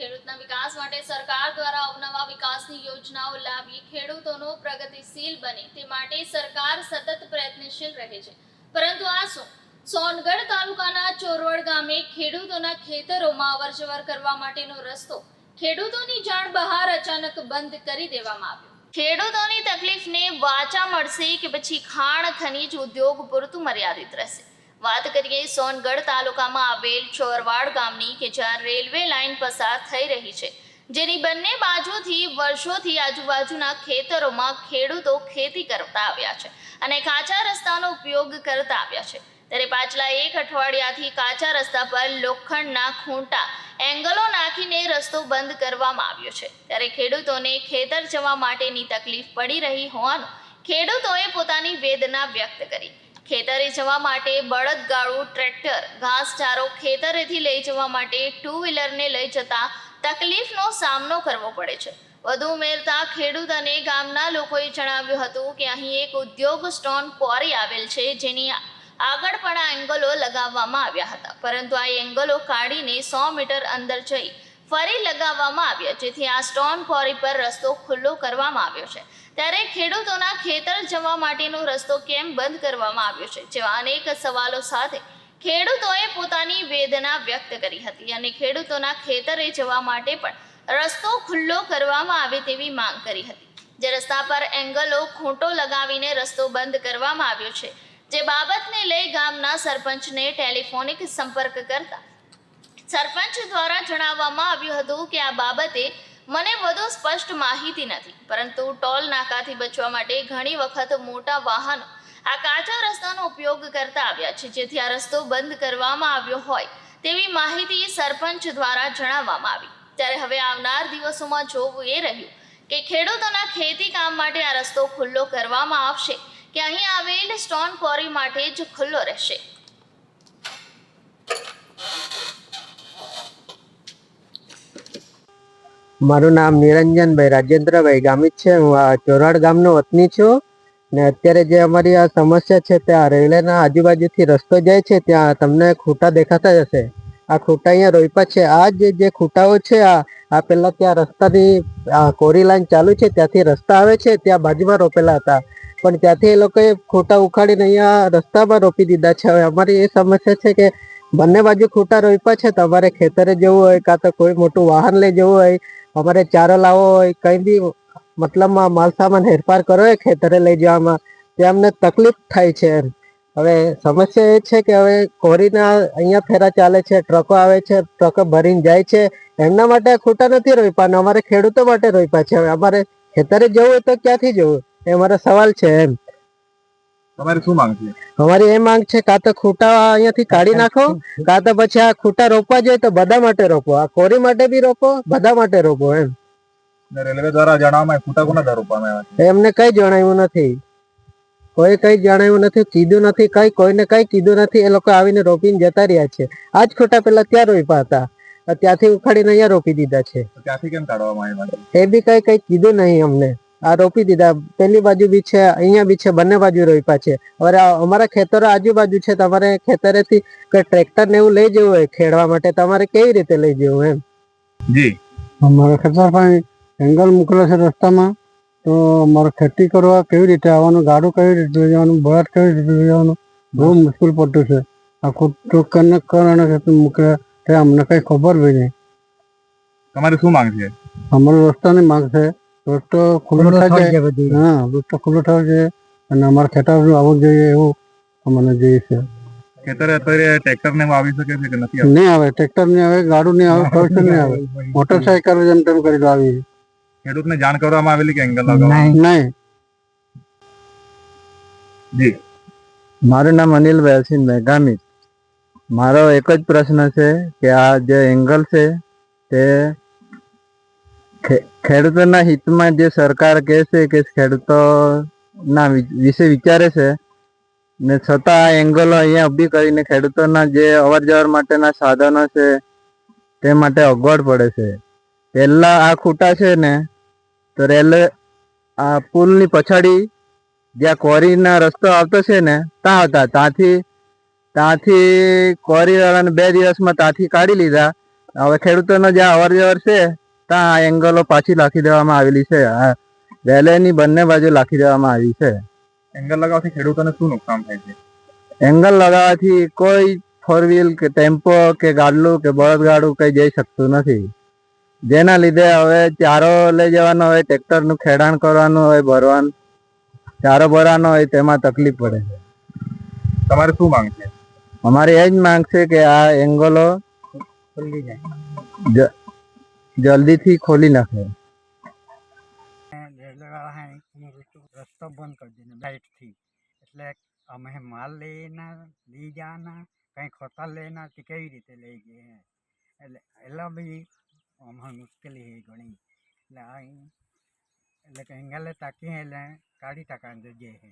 ખેડૂતના વિકાસ માટે સરકાર દ્વારા અવનવા વિકાસની યોજનાઓ લાવી ખેડૂતોનો પ્રગતિશીલ બને તે માટે સરકાર સતત પ્રયત્નશીલ રહે છે. પરંતુ આ શું? સોનગઢ તાલુકાના ચોરવડ ગામે ખેડૂતોના ખેતરોમાં અવરજવર કરવા માટેનો રસ્તો ખેડૂતોની જાણ બહાર અચાનક બંધ કરી દેવામાં આવ્યો. ખેડૂતોની તકલીફને વાચા મળશે કે પછી ખાણ, ખનીજ ઉદ્યોગ પૂરતું મર્યાદિત રહેશે. વાત કરીએ સોનગઢ તાલુકામાં આવેલ ચોરવાડ ગામની કે જ્યાં રેલવે લાઇન પસાર થઈ રહી છે. જેની બંને બાજુથી વર્ષોથી આજુબાજુના ખેતરોમાં ખેડૂતો ખેતી કરતા આવ્યા છે અને કાચા રસ્તાનો ઉપયોગ કરતા આવ્યા છે. ત્યારે પાછલા એક અઠવાડિયાથી કાચા રસ્તા પર લોખંડના ખૂંટા, એંગલો નાખીને રસ્તો બંધ કરવામાં આવ્યો છે. ત્યારે ખેડૂતોને ખેતર જવા માટેની તકલીફ પડી રહી હોવાનું ખેડૂતોએ પોતાની વેદના વ્યક્ત કરી. ખેતરે જવા માટે બળદગાડું ટ્રેક્ટર, ઘાસચારો ખેતરેથી લઈ જવા માટે ટુ વ્હીલરને લઈ જતા તકલીફનો સામનો કરવો પડે છે. વધુ ઉમેરતા ખેડૂત અને ગામના લોકોએ જણાવ્યું હતું કે અહીં એક ઉદ્યોગ સ્ટોન ક્વોરી આવેલ છે, જેની આગળ પણ આ એંગલો લગાવવામાં આવ્યા હતા. પરંતુ આ એંગલો કાઢીને સો મીટર અંદર જઈ ફરી લગાવવામાં આવ્યા, જેથી આ સ્ટોન ક્વોરી પર રસ્તો ખુલ્લો કરવામાં આવ્યો છે. ત્યારે ખેડૂતોના ખેતર જવા માટેનો રસ્તો કેમ બંધ કરવામાં આવ્યો છે? જેવા અનેક સવાલો સાથે ખેડૂતોએ પોતાની વેદના વ્યક્ત કરી હતી અને ખેડૂતોના ખેતરે જવા માટે પણ રસ્તો ખુલ્લો કરવામાં આવે તેવી માંગ કરી હતી. જે રસ્તા પર એંગલો ખૂંટો લગાવીને રસ્તો બંધ કરવામાં આવ્યો છે. જે બાબતને લઈ ગામના સરપંચને ટેલિફોનિક સંપર્ક કરતા સરપંચ દ્વારા જણાવવામાં આવ્યું હતું કે આ બાબતે મને વધુ સ્પષ્ટ માહિતી નથી, પરંતુ ટોલ નાકાથી બચવા માટે ઘણી વખત મોટા વાહનો આ કાચા રસ્તાનો ઉપયોગ કરતા આવ્યા છે, જેથી આ રસ્તો બંધ કરવામાં આવ્યો હોય તેવી માહિતી સરપંચ દ્વારા જણાવવામાં આવી. ત્યારે હવે આવનાર દિવસોમાં જોવું એ રહ્યું કે ખેડૂતોના ખેતી કામ માટે આ રસ્તો ખુલ્લો કરવામાં આવશે કે અહીં આવેલ સ્ટોન ક્વોરી માટે જ ખુલ્લો રહેશે. મારું નામ નિરંજનભાઈ રાજેન્દ્રભાઈ ગામિત છે. હું આ ચોરાડ ગામનો વતની છું ને અત્યારે જે અમારી આ સમસ્યા છે ત્યાં રેલવેના આજુબાજુથી રસ્તો જાય છે, ત્યાં તમને ખૂટા દેખાતા જશે. આ ખૂટા અહીંયા રોઈપા છે. આ જે જે ખૂટાઓ છે, આ આ પેલા ત્યાં રસ્તાની, આ કોરી લાઈન ચાલુ છે, ત્યાંથી રસ્તા આવે છે, ત્યાં બાજુમાં રોપેલા હતા. પણ ત્યાંથી એ લોકોએ ખૂટા ઉખાડીને અહીંયા રસ્તામાં રોપી દીધા છે. હવે અમારી એ સમસ્યા છે કે બંને બાજુ ખૂટા રોપ્યા છે. તમારે ખેતરે જવું હોય, કાં તો કોઈ મોટું વાહન લઈ જવું હોય અમારે ચારો લાવો હોય, કઈ બી મતલબમાં માલ સામાન હેરફાર કરો હોય ખેતરે લઈ જવામાં, તે અમને તકલીફ થાય છે એમ. હવે સમસ્યા એ છે કે હવે કોરીના અહીંયા ફેરા ચાલે છે, ટ્રકો આવે છે, ટ્રકો ભરીને જાય છે, એમના માટે ખોટા નથી રોપ્યા અને અમારે ખેડૂતો માટે રોપ્યા છે. હવે અમારે ખેતરે જવું હોય તો ક્યાંથી જવું? એ અમારો સવાલ છે એમ. તમારી શું માંગ છે? અમારી એ માંગ છે કાં તો ખૂટા અહીંયાથી કાઢી નાખો કાં તો પછી આ ખૂટા રોપવા જોઈએ તો બધા માટે રોપો. આ કોરી માટે બી રોપો બધા માટે રોપો એમ. રેલવે દ્વારા જણાવવામાં ખૂટા કોના દ્વારા રોપવામાં આવ્યા એમને કઈ જણાવ્યું નથી. કોઈ કઈ જણાવ્યું નથી કીધું નથી કઈ કોઈને કઈ કીધું નથી. એ લોકો આવીને રોપીને જતા રહ્યા છે. આ જ ખોટા પેલા ત્યાં રોપ્યા હતા. ત્યાંથી ઉખાડીને અહીંયા રોપી દીધા છે. છે ત્યાંથી કેમ કાઢવામાં આવ્યા? એ બી કઈ કઈ કીધું નહીં અમને. આ રોપી દીધા. પેલી બાજુ બી છે અહીંયા બી છે બંને બાજુ રોપ્યા છે. હવે અમારા ખેતરો આજુબાજુ છે તમારે ખેતરેથી કોઈ ટ્રેક્ટર ને એવું લઈ જવું હોય ખેડવા માટે તમારે કેવી રીતે લઈ જવું એમ? જી. અમારા ખેતર પાસે એંગલ મૂકેલો છે રસ્તામાં તો અમારે ખેતી કરવા કેવી રીતે આવવાનું ગાડું કેવી રીતે લઈ જવાનું બળદ કેવી રીતે લઈ જવાનું બહુ મુશ્કેલ પડતું છે. આખું ટૂંક કરીને કરવાના ખેતર મૂકે તે અમને કઈ ખબર બી નહીં. તમારી શું માંગ છે? અમારો રસ્તાની માંગ છે રસ્તો ખુલ્લો થાય છે હા રસ્તો ખુલ્લો થવો જોઈએ અને અમારા ખેતર આવવું જોઈએ એવું અમને જોઈએ છે. ખેતર અત્યારે ટ્રેક્ટર ને આવી શકે છે કે નથી નહીં આવે ટ્રેક્ટર નહીં આવે ગાડું નહીં આવે ફોર નહીં આવે. મોટરસાયકલ જેમ તેમ કરી આવી. ખેડૂતને જાણ કરવામાં આવેલી કે એંગલ લગાવવા? નહીં. જી. મારું નામ અનિલ વેલસિંહભાઈ મેઘામી મારો એક જ પ્રશ્ન છે કે આ જે એંગલ છે તે ખેડૂતોના હિતમાં જે સરકાર કહે છે કે ખેડૂતોના વિશે વિચારે છે, ને છતાં આ એંગલો અહીંયા ઊભી કરીને ખેડૂતોના જે અવર જવર માટેના સાધનો છે, તે માટે અગવડ પડે છે. પહેલા આ ખૂટા છે ને, તો રેલવે આ પુલની પછાડી જ્યાં કોરીના રસ્તો આવતો છે ને, ત્યાં હતા. ત્યાંથી ત્યાંથી કોરીવાળાને બે દિવસમાં ત્યાંથી કાઢી લીધા. હવે ખેડૂતોનો જ્યાં અવર જવર છે ત્યાં આ એંગલો પાછી લાખી દેવામાં આવેલી છે. આ રેલવેની બંને બાજુ લાખી દેવામાં આવી છે. એંગલ લગાવવાથી ખેડૂતોને શું નુકસાન થાય છે? એંગલ લગાવવાથી કોઈ ફોર વ્હીલ કે ટેમ્પો કે ગાડલું કે બળદગાડું કઈ જઈ શકતું નથી. જેના લીધે હવે ચારો લઈ જવાનો હોય ટ્રેક્ટરનું ખેડાણ કરવાનું હોય ભરવાનું ચારો ભરવાનો હોય તેમાં તકલીફ પડે છે. તમારે શું માંગ છે? અમારી એ જ માંગ છે કે આ એંગલો જ- જલ્દીથી ખોલી નાખે રેલવેવાળા હે એનો રસ્તો રસ્તો બંધ કરી દીધો લાઇટથી એટલે અમે માલ લઈના લઈ જવાના કંઈ ખોતા લઈના તે કેવી રીતે લઈ જઈએ હે એટલે એલા બી અમારે મુશ્કેલી છે ઘણી એટલે આ એટલે કે એંગલે તાકી એટલે કાઢી ટાકા જઈએ હે